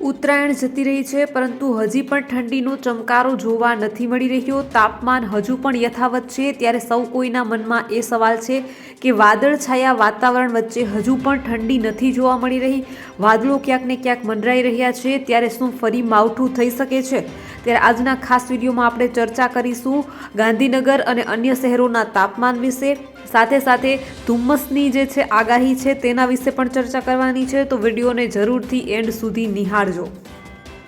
ઉત્તરાયણ જતી રહી છે, પરંતુ હજી પણ ઠંડીનો ચમકારો જોવા નથી મળી રહ્યો. તાપમાન હજુ પણ યથાવત છે, ત્યારે સૌ કોઈના મનમાં એ સવાલ છે કે વાદળછાયા વાતાવરણ વચ્ચે હજુ પણ ઠંડી નથી જોવા મળી રહી. વાદળો ક્યાંક ને ક્યાંક મંડરાઈ રહ્યા છે, ત્યારે શું ફરી માવઠું થઈ શકે છે? ત્યારે આજના ખાસ વિડીયોમાં આપણે ચર્ચા કરીશું ગાંધીનગર અને અન્ય શહેરોના તાપમાન વિશે. સાથે સાથે ધુમ્મસની જે છે આગાહી છે તેના વિશે પણ ચર્ચા કરવાની છે, તો વિડીયોને જરૂરથી એન્ડ સુધી નિહાળજો.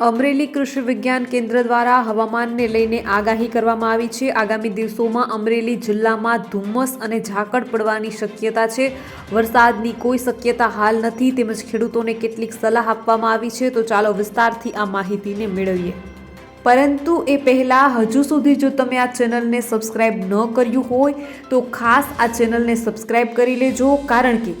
અમરેલી કૃષિ વિજ્ઞાન કેન્દ્ર દ્વારા હવામાનને લઈને આગાહી કરવામાં આવી છે. આગામી દિવસોમાં અમરેલી જિલ્લામાં ધુમ્મસ અને ઝાકળ પડવાની શક્યતા છે. વરસાદની કોઈ શક્યતા હાલ નથી. તેમજ ખેડૂતોને કેટલીક સલાહ આપવામાં આવી છે. તો ચાલો વિસ્તારથી આ માહિતીને મેળવીએ. પરંતુ એ પહેલાં હજુ સુધી જો તમે આ ચેનલને સબસ્ક્રાઈબ ન કર્યું હોય, તો ખાસ આ ચેનલને સબસ્ક્રાઈબ કરી લેજો. કારણ કે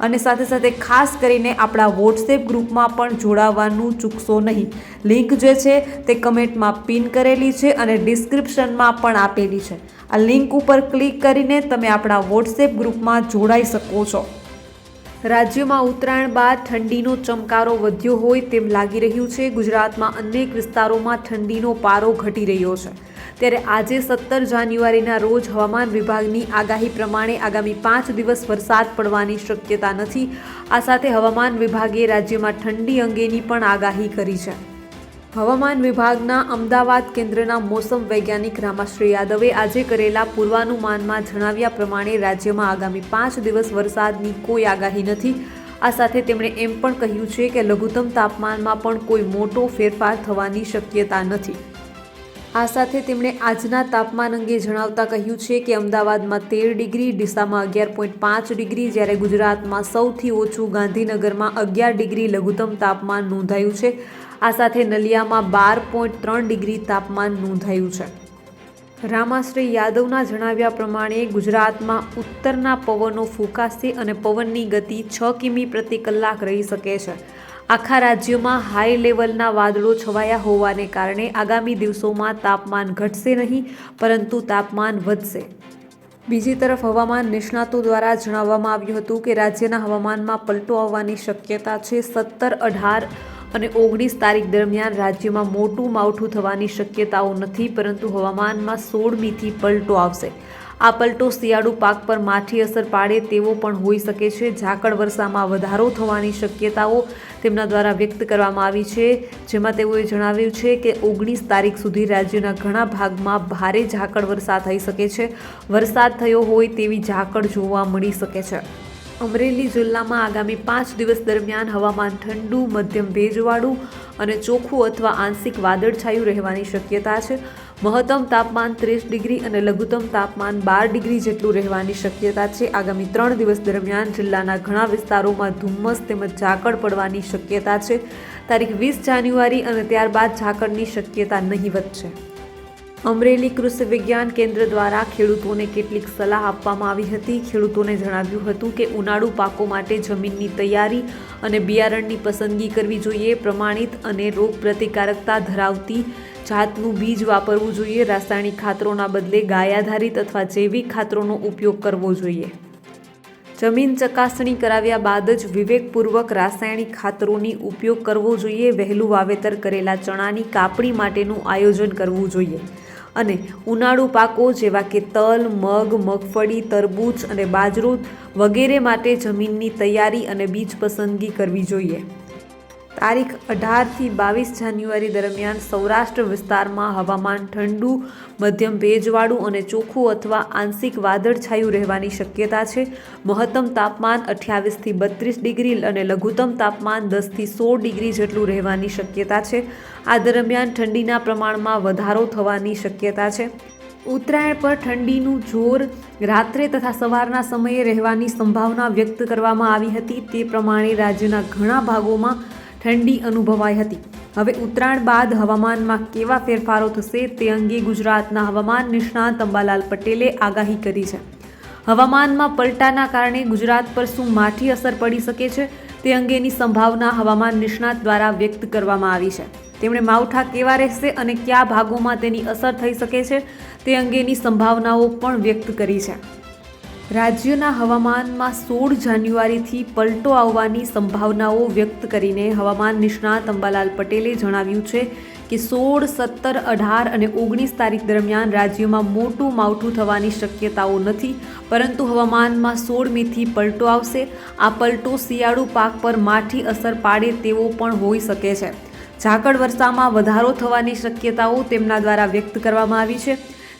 અને સાથે સાથે ખાસ કરીને આપણા વોટ્સએપ ગ્રુપમાં પણ જોડાવાનું ચૂકશો નહીં. લિંક જે છે તે કમેન્ટમાં પિન કરેલી છે અને ડિસ્ક્રિપ્શનમાં પણ આપેલી છે. આ લિંક ઉપર ક્લિક કરીને તમે આપણા વોટ્સએપ ગ્રુપમાં જોડાઈ શકો છો. રાજ્યમાં ઉત્તરાયણ બાદ ઠંડીનો ચમકારો વધ્યો હોય તેમ લાગી રહ્યું છે. ગુજરાતમાં અનેક વિસ્તારોમાં ઠંડીનો પારો ઘટી રહ્યો છે. ત્યારે આજે સત્તર જાન્યુઆરીના રોજ હવામાન વિભાગની આગાહી પ્રમાણે આગામી પાંચ દિવસ વરસાદ પડવાની શક્યતા નથી. આ સાથે હવામાન વિભાગે રાજ્યમાં ઠંડી અંગેની પણ આગાહી કરી છે. હવામાન વિભાગના અમદાવાદ કેન્દ્રના મોસમ વૈજ્ઞાનિક રામાશ્રી યાદવે આજે કરેલા પૂર્વાનુમાનમાં જણાવ્યા પ્રમાણે રાજ્યમાં આગામી પાંચ દિવસ વરસાદની કોઈ આગાહી નથી. આ સાથે તેમણે એમ પણ કહ્યું છે કે લઘુત્તમ તાપમાનમાં પણ કોઈ મોટો ફેરફાર થવાની શક્યતા નથી. આ સાથે તેમણે આજના તાપમાન અંગે જણાવતા કહ્યું છે કે અમદાવાદમાં તેર ડિગ્રી, ડીસામાં અગિયાર પોઈન્ટ પાંચ ડિગ્રી, જ્યારે ગુજરાતમાં સૌથી ઓછું ગાંધીનગરમાં અગિયાર ડિગ્રી લઘુત્તમ તાપમાન નોંધાયું છે. આ સાથે નલિયામાં બાર પોઈન્ટ ત્રણ ડિગ્રી તાપમાન નોંધાયું છે. રામાશ્રી યાદવના જણાવ્યા પ્રમાણે ગુજરાતમાં ઉત્તરના પવનો ફૂંકાશે અને પવનની ગતિ છ કિમી પ્રતિ કલાક રહી શકે છે. આખા રાજ્યમાં હાઈ લેવલના વાદળો છવાયા હોવાને કારણે આગામી દિવસોમાં તાપમાન ઘટશે નહીં, પરંતુ તાપમાન વધશે. બીજી તરફ હવામાન નિષ્ણાતો દ્વારા જણાવવામાં આવ્યું હતું કે રાજ્યના હવામાનમાં પલટો આવવાની શક્યતા છે. સત્તર અઢાર અને ઓગણીસ તારીખ દરમિયાન રાજ્યમાં મોટું માવઠું થવાની શક્યતાઓ નથી, પરંતુ હવામાનમાં સોળમીથી પલટો આવશે. આ પલટો શિયાળુ પાક પર માઠી અસર પાડે તેવો પણ હોઈ શકે છે. ઝાકળ વર્ષામાં વધારો થવાની શક્યતાઓ તેમના દ્વારા વ્યક્ત કરવામાં આવી છે. જેમાં તેઓએ જણાવ્યું છે કે ઓગણીસ તારીખ સુધી રાજ્યના ઘણા ભાગમાં ભારે ઝાકળ વરસાદ થઈ શકે છે. વરસાદ થયો હોય તેવી ઝાકળ જોવા મળી શકે છે. અમરેલી જિલ્લામાં આગામી પાંચ દિવસ દરમિયાન હવામાન ઠંડુ, મધ્યમ ભેજવાળું અને ચોખ્ખું અથવા આંશિક વાદળછાયું રહેવાની શક્યતા છે. મહત્તમ તાપમાન ત્રીસ ડિગ્રી અને લઘુત્તમ તાપમાન બાર ડિગ્રી જેટલું રહેવાની શક્યતા છે. આગામી ત્રણ દિવસ દરમિયાન જિલ્લાના ઘણા વિસ્તારોમાં ધુમ્મસ તેમજ ઝાકળ પડવાની શક્યતા છે. તારીખ વીસ જાન્યુઆરી અને ત્યારબાદ ઝાકળની શક્યતા નહીવત છે. અમરેલી કૃષિ વિજ્ઞાન કેન્દ્ર દ્વારા ખેડૂતોને કેટલીક સલાહ આપવામાં આવી હતી. ખેડૂતોને જણાવ્યું હતું કે ઉનાળુ પાકો માટે જમીનની તૈયારી અને બિયારણની પસંદગી કરવી જોઈએ. પ્રમાણિત અને રોગ પ્રતિકારકતા ધરાવતી જાતનું બીજ વાપરવું જોઈએ. રાસાયણિક ખાતરોના બદલે ગાય આધારિત અથવા જૈવિક ખાતરોનો ઉપયોગ કરવો જોઈએ. જમીન ચકાસણી કરાવ્યા બાદ જ વિવેકપૂર્વક રાસાયણિક ખાતરોની ઉપયોગ કરવો જોઈએ, વહેલું વાવેતર કરેલા ચણાની કાપણી માટેનું આયોજન કરવું જોઈએ. અને ઉનાળુ પાકો જેવા કે તલ, મગ, મગફળી, તરબૂચ અને બાજરો વગેરે માટે જમીનની તૈયારી અને બીજ પસંદગી કરવી જોઈએ. તારીખ અઢારથી બાવીસ જાન્યુઆરી દરમિયાન સૌરાષ્ટ્ર વિસ્તારમાં હવામાન ઠંડુ, મધ્યમ ભેજવાળું અને ચોખ્ખું અથવા આંશિક વાદળછાયું રહેવાની શક્યતા છે. મહત્તમ તાપમાન અઠ્યાવીસથી બત્રીસ ડિગ્રી અને લઘુત્તમ તાપમાન દસથી સોળ ડિગ્રી જેટલું રહેવાની શક્યતા છે. આ દરમિયાન ઠંડીના પ્રમાણમાં વધારો થવાની શક્યતા છે. ઉત્તરાયણ પર ઠંડીનું જોર રાત્રે તથા સવારના સમયે રહેવાની સંભાવના વ્યક્ત કરવામાં આવી હતી. તે પ્રમાણે રાજ્યના ઘણા ભાગોમાં ઠંડી અનુભવાઈ હતી. હવે ઉત્તરાયણ બાદ હવામાનમાં કેવા ફેરફારો થશે તે અંગે ગુજરાતના હવામાન નિષ્ણાત અંબાલાલ પટેલે આગાહી કરી છે. હવામાનમાં પલટાના કારણે ગુજરાત પર શું માઠી અસર પડી શકે છે તે અંગેની સંભાવના હવામાન નિષ્ણાત દ્વારા વ્યક્ત કરવામાં આવી છે. તેમણે માવઠા કેવા રહેશે અને કયા ભાગોમાં તેની અસર થઈ શકે છે તે અંગેની સંભાવનાઓ પણ વ્યક્ત કરી છે. રાજ્યના હવામાનમાં સોળ જાન્યુઆરીથી પલટો આવવાની સંભાવનાઓ વ્યક્ત કરીને હવામાન નિષ્ણાત અંબાલાલ પટેલે જણાવ્યું છે કે સોળ, સત્તર, અઢાર અને ઓગણીસ તારીખ દરમિયાન રાજ્યમાં મોટું માવઠું થવાની શક્યતાઓ નથી, પરંતુ હવામાનમાં સોળ મીથી પલટો આવશે. આ પલટો શિયાળુ પાક પર માઠી અસર પાડે તેવો પણ હોઈ શકે છે. ઝાકળ વર્ષામાં વધારો થવાની શક્યતાઓ તેમના દ્વારા વ્યક્ત કરવામાં આવી છે.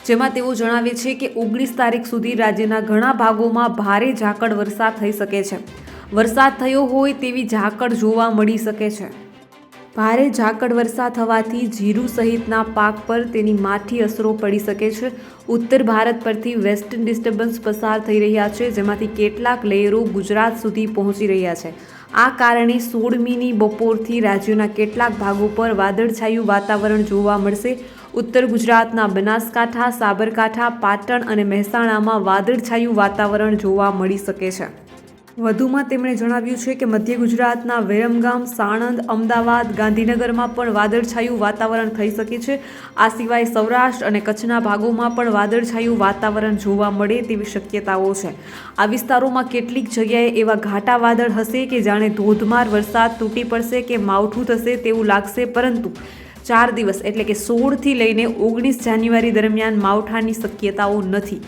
જેમાં તેઓ જણાવે છે કે ઓગણીસ તારીખ સુધી રાજ્યના ઘણા ભાગોમાં ભારે ઝાકળ વરસાદ થઈ શકે છે. વરસાદ થયો હોય તેવી ઝાકળ જોવા મળી શકે છે. ભારે ઝાકળ વરસાદ થવાથી જીરું સહિતના પાક પર તેની માઠી અસરો પડી શકે છે. ઉત્તર ભારત પરથી વેસ્ટર્ન ડિસ્ટર્બન્સ પસાર થઈ રહ્યા છે, જેમાંથી કેટલાક લેયરો ગુજરાત સુધી પહોંચી રહ્યા છે. આ કારણે સોળમીની બપોરથી રાજ્યના કેટલાક ભાગો પર વાદળછાયું વાતાવરણ જોવા મળશે. ઉત્તર ગુજરાતના બનાસકાંઠા, સાબરકાંઠા, પાટણ અને મહેસાણામાં વાદળછાયું વાતાવરણ જોવા મળી શકે છે. વધુમાં તેમણે જણાવ્યું છે કે મધ્ય ગુજરાતના વિરમગામ, સાણંદ, અમદાવાદ, ગાંધીનગરમાં પણ વાદળછાયું વાતાવરણ થઈ શકે છે. આ સિવાય સૌરાષ્ટ્ર અને કચ્છના ભાગોમાં પણ વાદળછાયું વાતાવરણ જોવા મળે તેવી શક્યતાઓ છે. આ વિસ્તારોમાં કેટલીક જગ્યાએ એવા ઘાટા વાદળ હશે કે જાણે ધોધમાર વરસાદ તૂટી પડશે કે માવઠું થશે તેવું લાગશે પરંતુ ચાર દિવસ, એટલે કે સોળથી લઈને ઓગણીસ જાન્યુઆરી દરમિયાન માવઠાની શક્યતાઓ નથી.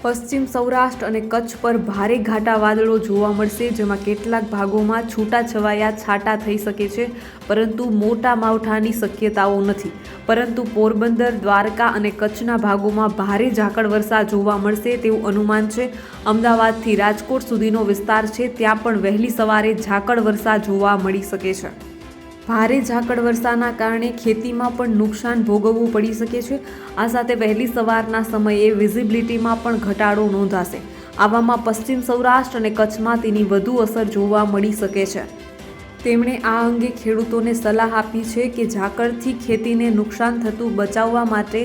પશ્ચિમ સૌરાષ્ટ્ર અને કચ્છ પર ભારે ઘાટા વાદળો જોવા મળશે, જેમાં કેટલાક ભાગોમાં છૂટાછવાયા છાંટા થઈ શકે છે, પરંતુ મોટા માવઠાની શક્યતાઓ નથી. પરંતુ પોરબંદર, દ્વારકા અને કચ્છના ભાગોમાં ભારે ઝાકળ વરસાદ જોવા મળશે તેવું અનુમાન છે. અમદાવાદથી રાજકોટ સુધીનો વિસ્તાર છે, ત્યાં પણ વહેલી સવારે ઝાકળ વરસાદ જોવા મળી શકે છે. ભારે ઝાકળ વર્ષાના કારણે ખેતીમાં પણ નુકસાન ભોગવવું પડી શકે છે. આ સાથે વહેલી સવારના સમયે વિઝિબિલિટીમાં પણ ઘટાડો નોંધાશે. આવામાં પશ્ચિમ સૌરાષ્ટ્ર અને કચ્છમાં તેની વધુ અસર જોવા મળી શકે છે. તેમણે આ અંગે ખેડૂતોને સલાહ આપી છે કે ઝાકળથી ખેતીને નુકસાન થતું બચાવવા માટે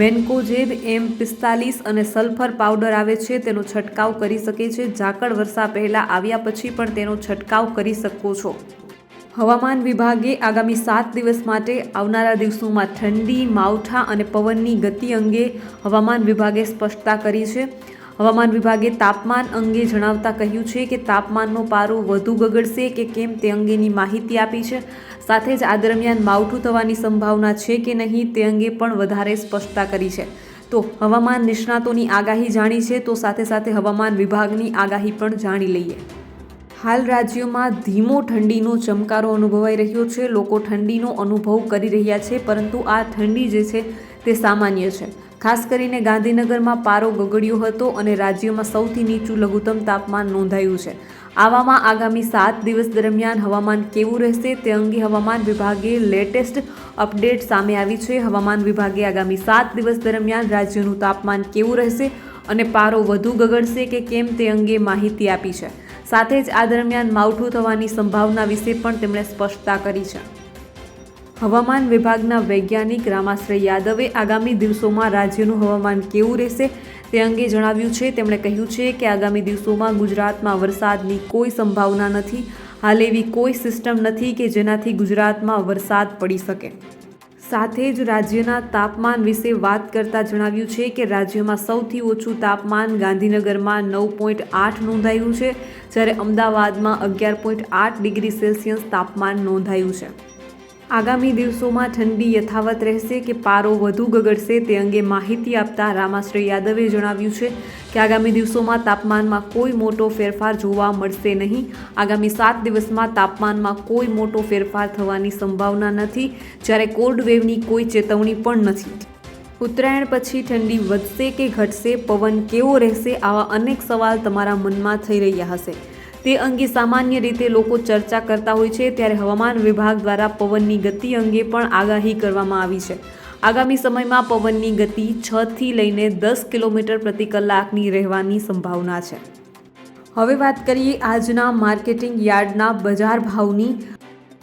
મેન્કોજેબ એમ પિસ્તાલીસ અને સલ્ફર પાવડર આવે છે તેનો છંટકાવ કરી શકે છે. ઝાકળ વર્ષા પહેલાં આવ્યા પછી પણ તેનો છંટકાવ કરી શકો છો. હવામાન વિભાગે આગામી સાત દિવસ માટે આવનારા દિવસોમાં ઠંડી, માવઠા અને પવનની ગતિ અંગે હવામાન વિભાગે સ્પષ્ટતા કરી છે. હવામાન વિભાગે તાપમાન અંગે જણાવતા કહ્યું છે કે તાપમાનનો પારો વધુ ગગડશે કે કેમ તે અંગેની માહિતી આપી છે. સાથે જ આ દરમિયાન માવઠું થવાની સંભાવના છે કે નહીં તે અંગે પણ વધારે સ્પષ્ટતા કરી છે. તો હવામાન નિષ્ણાતોની આગાહી જાણી છે તો સાથે સાથે હવામાન વિભાગની આગાહી પણ જાણી લઈએ. હાલ રાજ્યમાં ધીમો ઠંડીનો ચમકારો અનુભવાઈ રહ્યો છે. લોકો ઠંડીનો અનુભવ કરી રહ્યા છે, પરંતુ આ ઠંડી જે છે તે સામાન્ય છે. ખાસ કરીને ગાંધીનગરમાં પારો ગગડ્યો હતો અને રાજ્યમાં સૌથી નીચું લઘુત્તમ તાપમાન નોંધાયું છે. આવામાં આગામી સાત દિવસ દરમિયાન હવામાન કેવું રહેશે તે અંગે હવામાન વિભાગે લેટેસ્ટ અપડેટ સામે આવી છે. હવામાન વિભાગે આગામી સાત દિવસ દરમિયાન રાજ્યનું તાપમાન કેવું રહેશે અને પારો વધુ ગગડશે કે કેમ તે અંગે માહિતી આપી છે. સાથે જ આ દરમિયાન માવઠું થવાની સંભાવના વિશે પણ તેમણે સ્પષ્ટતા કરી છે. હવામાન વિભાગના વૈજ્ઞાનિક રામાશ્રય યાદવે આગામી દિવસોમાં રાજ્યનું હવામાન કેવું રહેશે તે અંગે જણાવ્યું છે. તેમણે કહ્યું છે કે આગામી દિવસોમાં ગુજરાતમાં વરસાદની કોઈ સંભાવના નથી. હાલ એવી કોઈ સિસ્ટમ નથી કે જેનાથી ગુજરાતમાં વરસાદ પડી શકે. સાથે જ રાજ્યના તાપમાન વિશે વાત કરતા જણાવ્યું છે કે રાજ્યમાં સૌથી ઓછું તાપમાન ગાંધીનગરમાં નવ પોઈન્ટ આઠ નોંધાયું છે, જ્યારે અમદાવાદમાં અગિયાર પોઈન્ટ આઠ ડિગ્રી સેલ્સિયસ તાપમાન નોંધાયું છે. આગામી દિવસોમાં ઠંડી યથાવત રહેશે કે પારો વધુ ગગડશે તે અંગે માહિતી આપતા રામાશ્રી યાદવે જણાવ્યું છે કે આગામી દિવસોમાં તાપમાનમાં કોઈ મોટો ફેરફાર જોવા મળશે નહીં. આગામી સાત દિવસમાં તાપમાનમાં કોઈ મોટો ફેરફાર થવાની સંભાવના નથી, જ્યારે કોલ્ડ વેવની કોઈ ચેતવણી પણ નથી. ઉત્તરાયણ પછી ઠંડી વધશે કે ઘટશે, પવન કેવો રહેશે આવા અનેક સવાલ તમારા મનમાં થઈ રહ્યા હશે. તે અંગે સામાન્ય રીતે લોકો ચર્ચા કરતા હોય છે, ત્યારે હવામાન વિભાગ દ્વારા પવનની ગતિ અંગે પણ આગાહી કરવામાં આવી છે. આગામી સમયમાં પવનની ગતિ છ થી લઈને દસ કિલોમીટર પ્રતિ કલાકની રહેવાની સંભાવના છે. હવે વાત કરીએ આજના માર્કેટિંગ યાર્ડના બજાર ભાવની.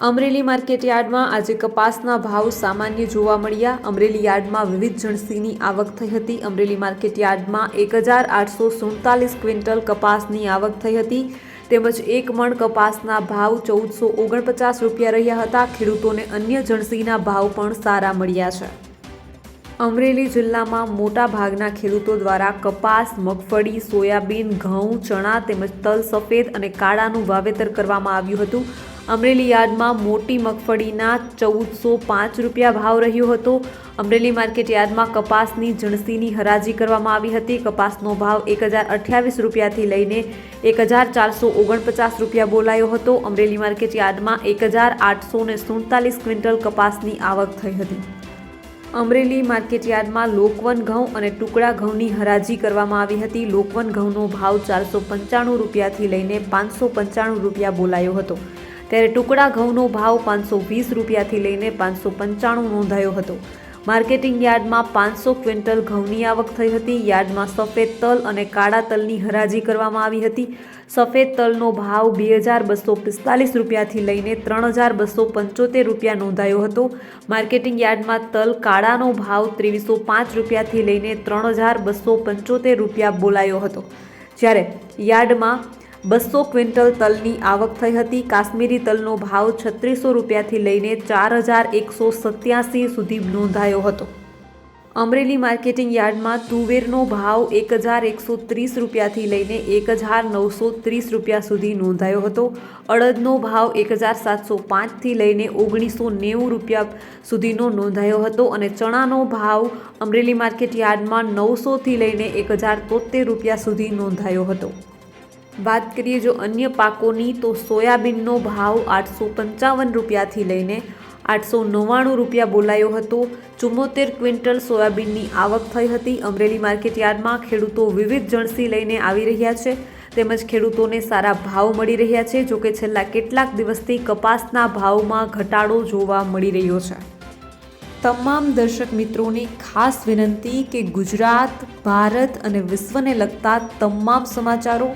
અમરેલી માર્કેટ યાર્ડમાં આજે કપાસના ભાવ સામાન્ય જોવા મળ્યા. અમરેલી યાર્ડમાં વિવિધ જણસીની આવક થઈ હતી. અમરેલી માર્કેટ યાર્ડમાં એક હજાર આઠસો સુડતાલીસ ક્વિન્ટલ કપાસની આવક થઈ હતી. તેમજ એક મણ કપાસના ભાવ ચૌદસો ઓગણપચાસ રૂપિયા રહ્યા હતા. ખેડૂતોને અન્ય જણસીના ભાવ પણ સારા મળ્યા છે. અમરેલી જિલ્લામાં મોટા ભાગના ખેડૂતો દ્વારા કપાસ, મગફળી, સોયાબીન, ઘઉં, ચણા તેમજ તલ સફેદ અને કાળાનું વાવેતર કરવામાં આવ્યું હતું. અમરેલી યાર્ડમાં મોટી મગફળીના ચૌદસો પાંચ રૂપિયા ભાવ રહ્યો હતો. અમરેલી માર્કેટ યાર્ડમાં કપાસની જણસીની હરાજી કરવામાં આવી હતી. કપાસનો ભાવ એક હજાર અઠ્યાવીસ રૂપિયાથી લઈને એક હજાર ચારસો ઓગણપચાસ રૂપિયા બોલાયો હતો. અમરેલી માર્કેટ યાર્ડમાં એક હજાર આઠસો ને સુડતાલીસ ક્વિન્ટલ કપાસની આવક થઈ હતી. અમરેલી માર્કેટ યાર્ડમાં લોકવન ઘઉં અને ટુકડા ઘઉંની હરાજી કરવામાં આવી હતી. લોકવન ઘઉંનો ભાવ ચારસો પંચાણું રૂપિયાથી લઈને પાંચસો પંચાણું રૂપિયા બોલાયો હતો. ત્યારે ટુકડા ઘઉંનો ભાવ પાંચસો વીસ રૂપિયાથી લઈને પાંચસો પંચાણું નોંધાયો હતો. માર્કેટિંગ યાર્ડમાં પાંચસો ક્વિન્ટલ ઘઉંની આવક થઈ હતી. યાર્ડમાં સફેદ તલ અને કાળા તલની હરાજી કરવામાં આવી હતી. સફેદ તલનો ભાવ બે હજાર બસો પિસ્તાલીસ રૂપિયાથી લઈને ત્રણ હજાર બસો પંચોતેર રૂપિયા નોંધાયો હતો. માર્કેટિંગ યાર્ડમાં તલ કાળાનો ભાવ ત્રેવીસો પાંચ રૂપિયાથી લઈને ત્રણ હજાર બસો પંચોતેર રૂપિયા બોલાયો હતો. જ્યારે યાર્ડમાં બસો ક્વિન્ટલ તલની આવક થઈ હતી. કાશ્મીરી તલનો ભાવ છત્રીસો રૂપિયાથી લઈને ચાર હજાર એકસો સત્યાસી સુધી નોંધાયો હતો. અમરેલી માર્કેટિંગ યાર્ડમાં તુવેરનો ભાવ એક હજાર એકસો ત્રીસ રૂપિયાથી લઈને એક હજાર નવસો ત્રીસ રૂપિયા સુધી નોંધાયો હતો. અડદનો ભાવ એક હજાર સાતસો પાંચથી લઈને ઓગણીસો નેવું રૂપિયા સુધીનો નોંધાયો હતો અને ચણાનો ભાવ અમરેલી માર્કેટ યાર્ડમાં નવસોથી લઈને એક હજાર તોતેર રૂપિયા સુધી નોંધાયો હતો. વાત કરીએ જો અન્ય પાકોની, તો સોયાબીનનો ભાવ આઠસો પંચાવન રૂપિયાથી લઈને આઠસો નવ્વાણું રૂપિયા બોલાયો હતો. ચુમ્મોતેર ક્વિન્ટલ સોયાબીનની આવક થઈ હતી. અમરેલી માર્કેટ યાર્ડમાં ખેડૂતો વિવિધ જણસી લઈને આવી રહ્યા છે. તેમજ ખેડૂતોને સારા ભાવ મળી રહ્યા છે. જોકે છેલ્લા કેટલાક દિવસથી કપાસના ભાવમાં ઘટાડો જોવા મળી રહ્યો છે. તમામ દર્શક મિત્રોને ખાસ વિનંતી કે ગુજરાત, ભારત અને વિશ્વને લગતા તમામ સમાચારો